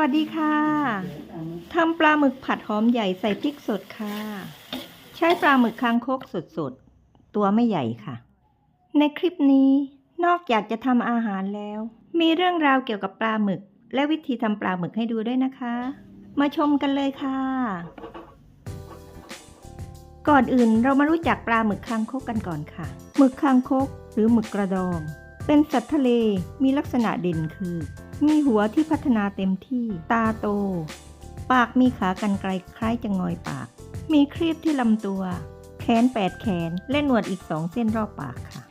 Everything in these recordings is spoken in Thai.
วัสดีค่ะทำปลาหมึกผัดหอมใหญ่ใส่พริกสดค่ะ ใช้ปลาหมึกคางคกสดๆ ตัวไม่ใหญ่ค่ะ ในคลิปนี้นอกจากจะทำอาหารแล้ว มีเรื่องราวเกี่ยวกับปลาหมึก และวิธีทำปลาหมึกให้ดูด้วยนะคะ มาชมกันเลยค่ะ ก่อนอื่นเรามารู้จักปลาหมึกคางคกกันก่อนค่ะ หมึกคางคกหรือหมึกกระดอง เป็นสัตว์ทะเลมีลักษณะเด่นคือ มีหัวที่พัฒนาเต็มที่ ตาโต ปากมีขากรรไกรคล้ายจะงอยปาก มีครีบที่ลำตัว แขนแปดแขน และหนวดอีกสองเส้นรอบปากค่ะ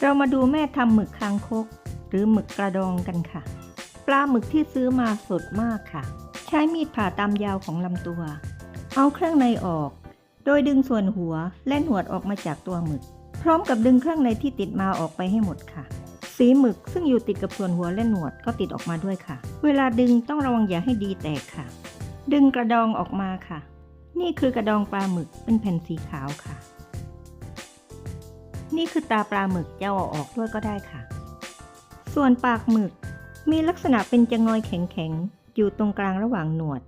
เรามาดูแม่ทำหมึกคางคก หรือหมึกกระดองกันค่ะ ปลาหมึกที่ซื้อมาสดมากค่ะ ใช้มีดผ่าตามยาวของลำตัว เอาเครื่องในออก โดยดึงส่วนหัวและหนวดออกมาจากตัวหมึก พร้อมกับดึงเครื่องในที่ติดมาออกไปให้หมดค่ะ สีหมึกซึ่งอยู่ติดกับส่วนหัวและหนวดก็ติดออกมาด้วยค่ะ เวลาดึงต้องระวังอย่าให้ดีแตกค่ะ ดึงกระดองออกมาค่ะ นี่คือกระดองปลาหมึกเป็นแผ่นสีขาวค่ะ นี่คือตาปลาหมึกจะเอาออกด้วยก็ได้ค่ะ ส่วนปากหมึกมีลักษณะเป็นจะงอยแข็งๆ อยู่ตรงกลางระหว่างหนวด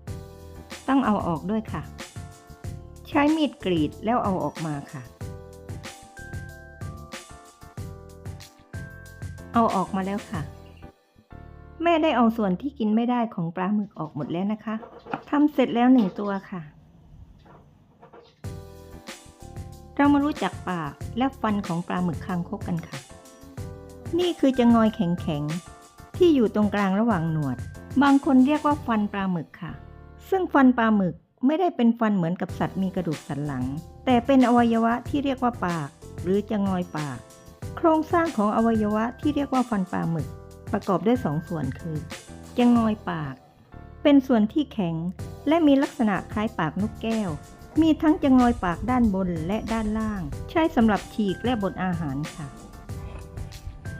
ต้องเอาออกด้วยค่ะ ใช้มีดกรีดแล้วเอาออกมาค่ะ เอาออกมาแล้วค่ะ แม่ได้เอาส่วนที่กินไม่ได้ของปลาหมึกออกหมดแล้วนะคะทำเสร็จแล้วหนึ่งตัวค่ะ เรามารู้จักปากและฟันของปลาหมึกคางคกกันค่ะ นี่คือจะงอยแข็งๆ ที่อยู่ตรงกลางระหว่างหนวด บางคนเรียกว่าฟันปลาหมึกค่ะ ซึ่งฟันปลาหมึกไม่ได้เป็นฟันเหมือนกับสัตว์มีกระดูกสันหลัง แต่เป็นอวัยวะที่เรียกว่าปาก หรือจะงอยปาก โครงสร้างของอวัยวะที่เรียกว่าฟันปลาหมึก ประกอบด้วยสองส่วนคือจะงอยปาก เป็นส่วนที่แข็ง และมีลักษณะคล้ายปากนกแก้ว มีทั้งจะงอยปากด้านบนและด้านล่าง ใช้สำหรับฉีกและบดอาหารค่ะ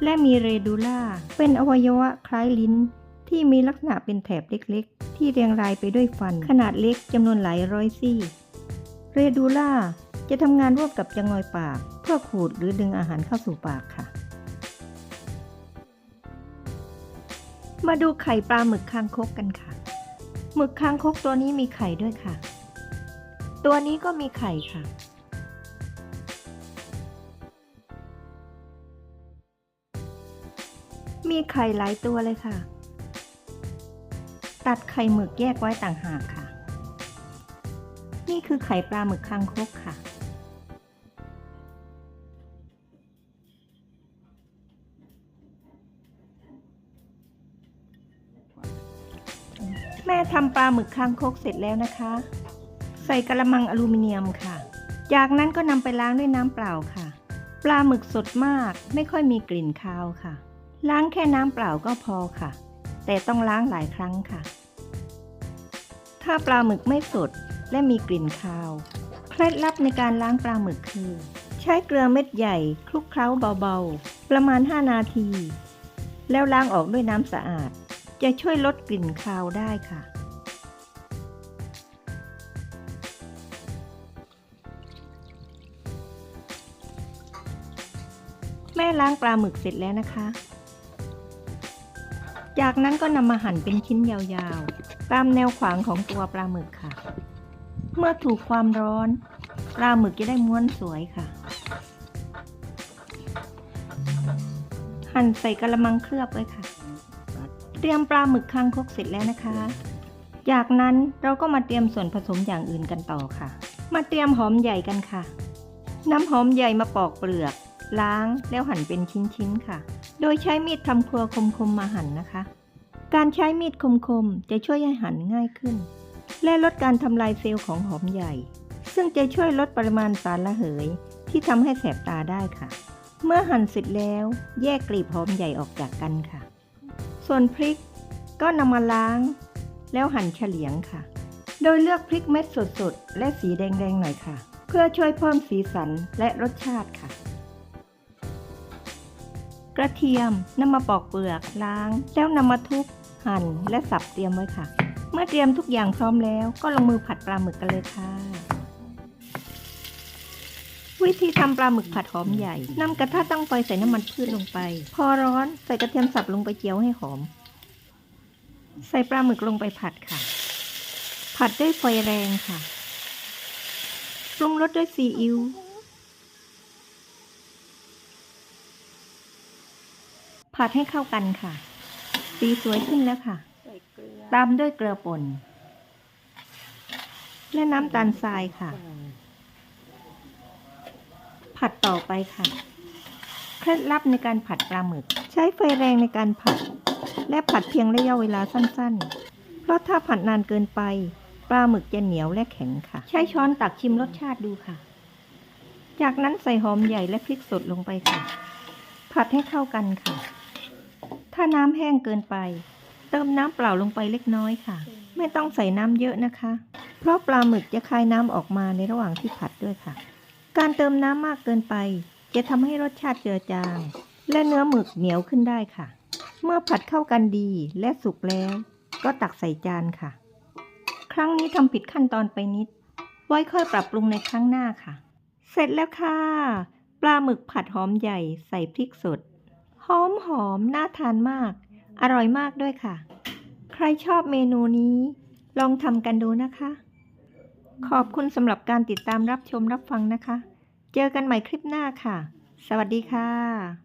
และมีเรดูล่า เป็นอวัยวะคล้ายลิ้น ที่มีลักษณะเป็นแถบเล็กๆ ที่เรียงรายไปด้วยฟัน ขนาดเล็กจำนวนหลายร้อยซี่ เรดูล่า จะทำงานร่วมกับจะงอยปาก เพื่อขูดหรือดึงอาหารเข้าสู่ปากค่ะ มาดูไข่ปลาหมึกคางคกกันค่ะ หมึกคางคกตัวนี้มีไข่ด้วยค่ะ ตัวนี้ก็มีไข่ค่ะมีไข่หลายตัวเลยค่ะ ตัดไข่หมึกแยกไว้ต่างหากค่ะ นี่คือไข่ปลาหมึกคางคกค่ะ แม่ทำปลาหมึกคางคกเสร็จแล้วนะคะ ใส่กระมังอลูมิเนียมค่ะ จากนั้นก็นำไปล้างด้วยน้ำเปล่าค่ะ ปลาหมึกสดมากไม่ค่อยมีกลิ่นคาวค่ะ ล้างแค่น้ำเปล่าก็พอค่ะ แต่ต้องล้างหลายครั้งค่ะ ถ้าปลาหมึกไม่สดและมีกลิ่นคาว เคล็ดลับในการล้างปลาหมึกคือ ใช้เกลือเม็ดใหญ่คลุกเคล้าเบาๆ ประมาณ 5 นาที แล้วล้างออกด้วยน้ำสะอาด จะช่วยลดกลิ่นคาวได้ค่ะ แม่ล้างปลาหมึกเสร็จแล้วนะคะ จากนั้นก็นำมาหั่นเป็นชิ้นยาวๆ ตามแนวขวางของตัวปลาหมึกค่ะ เมื่อถูกความร้อน ปลาหมึกจะได้ม้วนสวยค่ะ หั่นใส่กระมังเคลือบไว้ค่ะ ตรียมปลาหมึกคางคกเสร็จแล้วนะคะ จากนั้นเราก็มาเตรียมส่วนผสมอย่างอื่นกันต่อค่ะ มาเตรียมหอมใหญ่กันค่ะ น้ำหอมใหญ่มาปอกเปลือก ล้างแล้วหั่นเป็นชิ้นๆค่ะ โดยใช้มีดทำครัวคมๆมาหั่นนะคะ การใช้มีดคมๆจะช่วยให้หั่นง่ายขึ้น และลดการทำลายเซลล์ของหอมใหญ่ ซึ่งจะช่วยลดปริมาณสารระเหย ที่ทำให้แสบตาได้ค่ะ เมื่อหั่นเสร็จแล้ว แยกกลีบหอมใหญ่ออกจากกันค่ะ ส่วนพริกก็นำมาล้าง แล้วหั่นเฉลียงค่ะ โดยเลือกพริกเม็ดสดๆ และสีแดงๆหน่อยค่ะ เพื่อช่วยเพิ่มสีสันและรสชาติค่ะ กระเทียมนำมาปอกเปลือกล้าง แล้วนำมาทุบหั่นและสับเตรียมไว้ค่ะ เมื่อเตรียมทุกอย่างพร้อมแล้วก็ลงมือผัดปลาหมึกกันเลยค่ะ วิธีทำปลาหมึกผัดหอมใหญ่นำกระทะตั้งไฟใส่น้ำมันพืชลงไป พอร้อนใส่กระเทียมสับลงไปเจียวให้หอม ใส่ปลาหมึกลงไปผัดค่ะ ผัดด้วยไฟแรงค่ะปรุงรสด้วยซีอิ๊วผัดให้เข้ากันค่ะ สีสวยขึ้นแล้วค่ะ ตามด้วยเกลือป่น และน้ำตาลทรายค่ะ ผัดต่อไปค่ะ เคล็ดลับในการผัดปลาหมึก ใช้ไฟแรงในการผัด และผัดเพียงระยะเวลาสั้นๆ เพราะถ้าผัดนานเกินไป ปลาหมึกจะเหนียวและแข็งค่ะ ใช้ช้อนตักชิมรสชาติดูค่ะ จากนั้นใส่หอมใหญ่และพริกสดลงไปค่ะ ผัดให้เข้ากันค่ะ ถ้าน้ำแห้งเกินไป เติมน้ำเปล่าลงไปเล็กน้อยค่ะ ไม่ต้องใส่น้ำเยอะนะคะ เพราะปลาหมึกจะคายน้ำออกมาในระหว่างที่ผัดด้วยค่ะ การเติมน้ำมากเกินไป จะทำให้รสชาติเจือจาง และเนื้อหมึกเหนียวขึ้นได้ค่ะ เมื่อผัดเข้ากันดีและสุกแล้ว ก็ตักใส่จานค่ะ ครั้งนี้ทำผิดขั้นตอนไปนิด ไว้ค่อยปรับปรุงในครั้งหน้าค่ะ เสร็จแล้วค่ะ ปลาหมึกผัดหอมใหญ่ใส่พริกสด หอมหอมน่าทานมาก อร่อยมากด้วยค่ะ ใครชอบเมนูนี้ ลองทำกันดูนะคะ ขอบคุณสำหรับการติดตามรับชมรับฟังนะคะ เจอกันใหม่คลิปหน้าค่ะ สวัสดีค่ะ